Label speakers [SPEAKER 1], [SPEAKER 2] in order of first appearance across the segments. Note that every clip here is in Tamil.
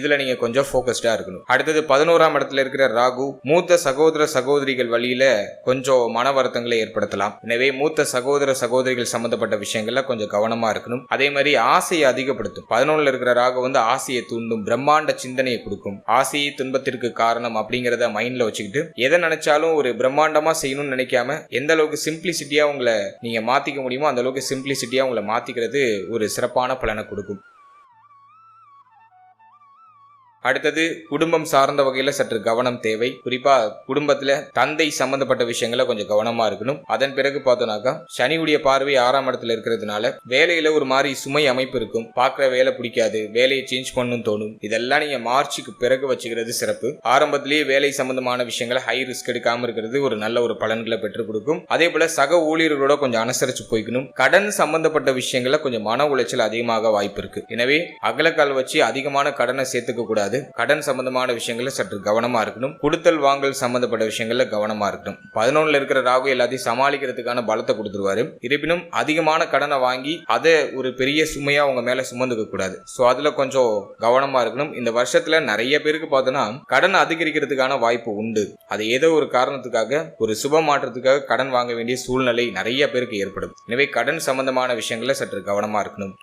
[SPEAKER 1] இதுல நீங்க கொஞ்சம் ஃபோக்கஸ்டா இருக்கணும். அடுத்தது பதினோராம் இடத்துல இருக்கிற ராகு மூத்த சகோதர சகோதரிகள் வழியில கொஞ்சம் மன வருத்தங்களை ஏற்படுத்தலாம். எனவே மூத்த சகோதர சகோதரிகள் சம்பந்தப்பட்ட விஷயங்கள்ல கொஞ்சம் கவனமா இருக்கணும். அதே மாதிரி ஆசையை அதிகப்படுத்தும். பதினொன்னுல இருக்கிற ராகு வந்து ஆசையை தூண்டும் பிரம்மாண்ட சிந்தனையை கொடுக்கும். ஆசையை துன்பத்திற்கு காரணம் அப்படிங்கிறத மைண்ட்ல வச்சுக்கிட்டு எதை நினைச்சாலும் ஒரு பிரம்மாண்டமா செய்யணும்னு நினைக்காம எந்த அளவுக்கு சிம்பிளிசிட்டியா உங்களை நீங்க மாத்திக்க முடியுமோ அந்த அளவுக்கு சிம்பிளிசிட்டியா உங்களை மாத்திக்கிறது ஒரு சிறப்பான பலனை கொடுக்கும். அடுத்தது குடும்பம் சார்ந்த வகையில சற்று கவனம் தேவை. குறிப்பா குடும்பத்துல தந்தை சம்பந்தப்பட்ட விஷயங்கள கொஞ்சம் கவனமா இருக்கணும். அதன் பிறகு பார்த்தோம்னாக்கா சனியுடைய பார்வை ஆறாம் இடத்துல இருக்கிறதுனால வேலையில ஒரு மாதிரி சுமை அமைப்பு இருக்கும். பார்க்குற வேலை பிடிக்காது வேலையை சேஞ்ச் பண்ணணும் தோணும். இதெல்லாம் நீங்க மார்ச்சுக்கு பிறகு வச்சுக்கிறது சிறப்பு. ஆரம்பத்திலேயே வேலை சம்பந்தமான விஷயங்களை ஹை ரிஸ்க் எடுக்காம இருக்கிறது ஒரு நல்ல ஒரு பலன்களை பெற்றுக் கொடுக்கும். அதே போல சக ஊழியர்களோட கொஞ்சம் அனுசரிச்சு போய்க்கணும். கடன் சம்பந்தப்பட்ட விஷயங்கள கொஞ்சம் மன உளைச்சல் அதிகமாக வாய்ப்பு இருக்கு. எனவே அகலக்கால் வச்சு அதிகமான கடனை சேர்த்துக்க கூடாது. கடன் சம்பந்தமான விஷயங்கள்ல சற்று கவனமா இருக்கணும். கொடுத்தல் வாங்கல் சம்பந்தப்பட்ட விஷயங்கள்ல கவனமா இருக்கணும். பதினொன்னுல இருக்கிற ராகு எல்லாத்தையும் சமாளிக்கிறதுக்கான பலத்தை கொடுத்துருவாரு. இருப்பினும் அதிகமான கடனை வாங்கி அதை ஒரு பெரிய சுமையா உங்க மேல சுமந்துக்க கூடாது. ஸோ அதுல கொஞ்சம் கவனமா இருக்கணும். இந்த வருஷத்துல நிறைய பேருக்கு பார்த்தோன்னா கடன் அதிகரிக்கிறதுக்கான வாய்ப்பு உண்டு. அது ஏதோ ஒரு காரணத்துக்காக ஒரு சுப மாற்றத்துக்காக கடன் வாங்க வேண்டிய சூழ்நிலை நிறைய பேருக்கு ஏற்படும். எனவே கடன் சம்பந்தமான விஷயங்கள்ல சற்று கவனமா இருக்கணும்.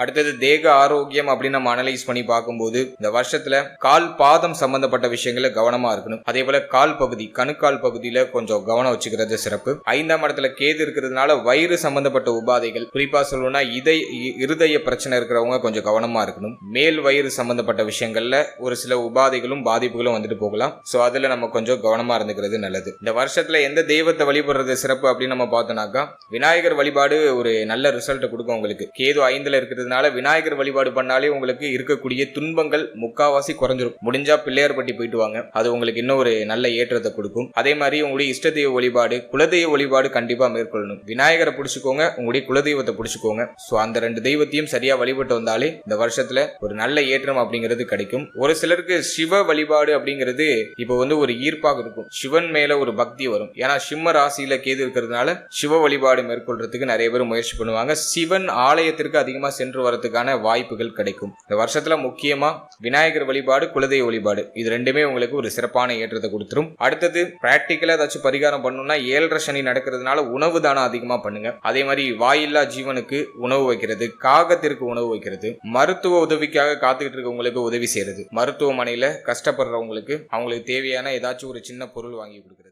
[SPEAKER 1] அடுத்தது தேக ஆரோக்கியம் அப்படின்னு நம்ம அனலைஸ் பண்ணி பார்க்கும்போது இந்த வருஷத்துல கால் பாதம் சம்பந்தப்பட்ட விஷயங்கள கவனமா இருக்கணும். அதே போல கால் பகுதி கணுக்கால் பகுதியில கொஞ்சம் கவனம் வச்சுக்கிறது சிறப்பு. ஐந்தாம் இடத்துல கேது இருக்கிறதுனால வயிறு சம்பந்தப்பட்ட உபாதைகள் குறிப்பா சொல்லணும்னா இதை இ- இருதய பிரச்சனை இருக்கிறவங்க கொஞ்சம் கவனமா இருக்கணும். மேல் வயிறு சம்பந்தப்பட்ட விஷயங்கள்ல ஒரு சில உபாதைகளும் பாதிப்புகளும் வந்துட்டு போகலாம். ஸோ அதுல நம்ம கொஞ்சம் கவனமா இருந்துக்கிறது நல்லது. இந்த வருஷத்துல எந்த தெய்வத்தை வழிபடுறது சிறப்பு அப்படின்னு நம்ம பார்த்தோம்னாக்கா விநாயகர் வழிபாடு ஒரு நல்ல ரிசல்ட் கொடுக்கும் உங்களுக்கு. கேது ஐந்துல இருக்கிறதுனால விநாயகர் வழிபாடு பண்ணாலே உங்களுக்கு இருக்கக்கூடிய துன்பங்கள் முக்காவாசி குறைஞ்சிரும். முடிஞ்சா பிள்ளையார்பட்டி போயிட்டு வாங்க. அது உங்களுக்கு இன்னும் ஒரு நல்ல ஏற்றத்தை கொடுக்கும். அதே மாதிரி உங்களுடைய இஷ்ட தெய்வ வழிபாடு குலதெய்வ வழிபாடு கண்டிப்பா மேற்கொள்ளணும். விநாயகரை பிடிச்சிக்கோங்க உங்களுடைய குலதெய்வத்தை பிடிச்சிக்கோங்க. ஸோ அந்த ரெண்டு தெய்வத்தையும் சரியா வழிபட்டு வந்தாலே இந்த வருஷத்துல ஒரு நல்ல ஏற்றம் அப்படிங்கிறது கிடைக்கும். ஒரு சிலருக்கு சிவ வழிபாடு அப்படிங்கிறது இப்போ வந்து ஒரு ஈர்ப்பாக இருக்கும். சிவன் மேல ஒரு பக்தி வரும். ஏன்னா சிம்ம ராசியில கேது இருக்கிறதுனால சிவ வழிபாடு மேற்கொள்றதுக்கு நிறைய பேர் முயற்சி பண்ணுவாங்க. சிவன் ஆலயத்திற்கு அதிகமா சென்று வரதுக்கான வாய்ப்புகள் கிடைக்கும். இந்த வருஷத்துல முக்கியமா விநாயகர் வழிபாடு குலதெய்வ வழிபாடு. இது ரெண்டுமே உங்களுக்கு ஒரு சிறப்பான ஏற்றத்தை கொடுத்துரும். அடுத்தது பிராக்டிக்கலா ஏதாச்சும் பரிகாரம் பண்ணணும்னா ஏழரை சனி நடக்கிறதுனால உணவு தானம் அதிகமா பண்ணுங்க. அதே மாதிரி வாயில்லா ஜீவனுக்கு உணவு வைக்கிறது காகத்திற்கு உணவு வைக்கிறது மருத்துவ உதவிக்காக காத்துக்கிட்டு இருக்கவங்களுக்கு உதவி செய்யறது. மருத்துவமனையில கஷ்டப்படுறவங்களுக்கு அவங்களுக்கு தேவையான ஏதாச்சும் ஒரு சின்ன பொருள் வாங்கி கொடுக்குறது.